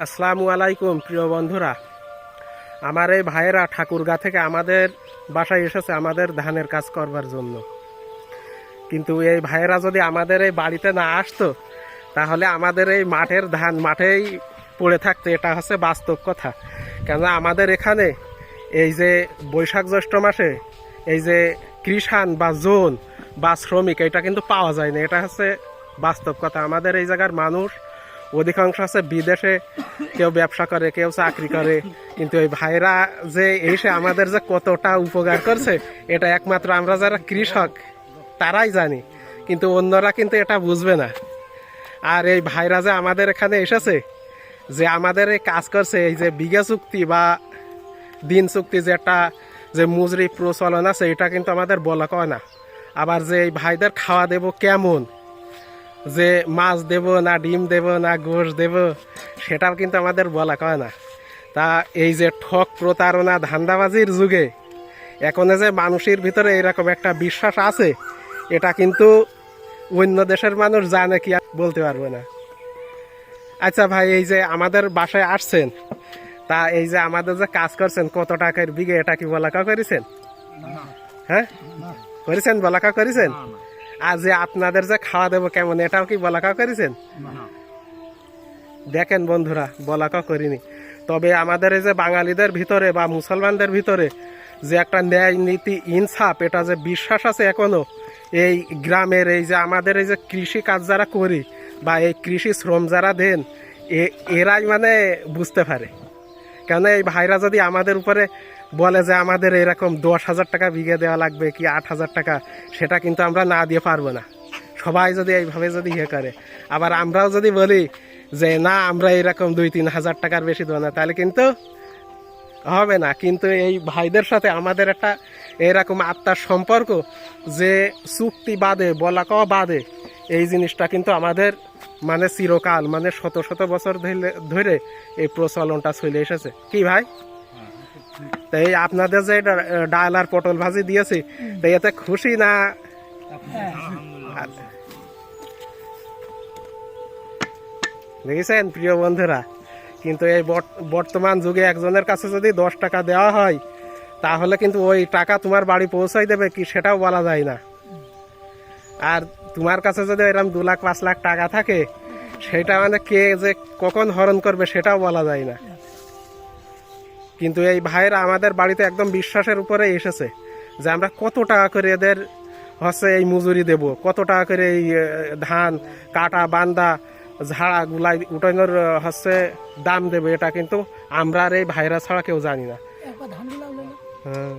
আসসালামু আলাইকুম, প্রিয় বন্ধুরা। আমার এই ভাইয়েরা ঠাকুরগা থেকে আমাদের বাসায় এসেছে আমাদের ধানের কাজ করবার জন্য। কিন্তু এই ভাইয়েরা যদি আমাদের এই বাড়িতে না আসতো, তাহলে আমাদের এই মাঠের ধান মাঠেই পড়ে থাকতো, এটা হচ্ছে বাস্তব কথা। কেন আমাদের এখানে এই যে বৈশাখ জ্যৈষ্ঠ মাসে এই যে কৃষাণ বা জোন বা শ্রমিক, এটা কিন্তু পাওয়া যায় না, এটা হচ্ছে বাস্তব কথা। আমাদের এই জায়গার মানুষ অধিকাংশ আছে বিদেশে কেউ ব্যবসা করে, কেউ চাকরি করে। কিন্তু এই ভাইরা যে এসে আমাদের যে কতটা উপকার করছে, এটা একমাত্র আমরা যারা কৃষক, তারাই জানি। কিন্তু অন্যরা কিন্তু এটা বুঝবে না। আর এই ভাইরা যে আমাদের এখানে এসেছে, যে আমাদের এই কাজ করছে, এই যে বিঘা চুক্তি বা দিন চুক্তি যে একটা যে মুজরি প্রচলন আছে, এটা কিন্তু আমাদের বলা কয় না। আবার যে এই ভাইদের খাওয়া দেব কেমন যে মাছ দেব না ডিম দেব না গোশ দেব সেটাও কিন্তু আমাদের বলা কয় না। তা এই যে ঠক প্রতারণা ধান্দাবাজির যুগে এখন যে মানুষের ভিতরে এরকম একটা বিশ্বাস আছে এটা কিন্তু অন্য দেশের মানুষ জানে কি আর বলতে পারবে না। আচ্ছা ভাই এই যে আমাদের বাসায় আসছেন তা এই যে আমাদের যে কাজ করছেন কত টাকার বিঘে এটা কি বলাকা করেছেন? হ্যাঁ? করেছেন বলাকা করেছেন? যে আপনাদের যে খাওয়া দেবো কেমন এটাও কি বলাকা করেছেন? দেখেন বন্ধুরা বলাকা করিনি। তবে আমাদের এই যে বাঙালিদের ভিতরে বা মুসলমানদের ভিতরে যে একটা ন্যায় নীতি ইনসাফ এটা যে বিশ্বাস আছে এখনও এই গ্রামের এই যে আমাদের এই যে কৃষি কাজ যারা করি বা এই কৃষি শ্রম যারা দেন এ- এরাই মানে বুঝতে পারে। কেন এই ভাইরা যদি আমাদের উপরে বলে যে আমাদের এরকম দশ হাজার টাকা বিঘে দেওয়া লাগবে কি আট হাজার টাকা, সেটা কিন্তু আমরা না দিয়ে পারব না। সবাই যদি এইভাবে যদি ইয়ে করে। আবার আমরাও যদি বলি যে, না, আমরা এরকম দুই, তিন হাজার টাকার বেশি দেবো না, তাহলে কিন্তু হবে না। কিন্তু এই ভাইদের সাথে আমাদের একটা এরকম আত্মার সম্পর্ক যে চুক্তি বাদে, বলা বাদে এই জিনিসটা কিন্তু আমাদের মানে চিরকাল মানে শত শত বছর ধরে এই প্রচলনটা চলে এসেছে। কি ভাই? তো এই আপনাদের যে ডাল আর পটল ভাজি দিয়েছি, তো এতে খুশি না? দেখেছেন, প্রিয় বন্ধুরা? কিন্তু এই বর্ত- বর্তমান যুগে একজনের কাছে যদি দশ টাকা দেওয়া হয়, তাহলে কিন্তু ওই টাকা তোমার বাড়ি পৌঁছাই দেবে কি সেটাও বলা যায় না। আর তোমার কাছে যদি এরকম দু লাখ পাঁচ লাখ টাকা থাকে সেটা মানে কে যে কখন হরণ করবে সেটাও বলা যায় না। কিন্তু এই ভাইয়েরা আমাদের বাড়িতে একদম বিশ্বাসের উপরে এসেছে যে আমরা কত টাকা করে এদের হচ্ছে এই মজুরি দেব কত টাকা করে এই ধান কাটা বান্দা ঝাড়া গুলাই উঠানোর হচ্ছে দাম দেবে। এটা কিন্তু আমরা আর এই ভাইরা ছাড়া কেউ জানি না। হ্যাঁ।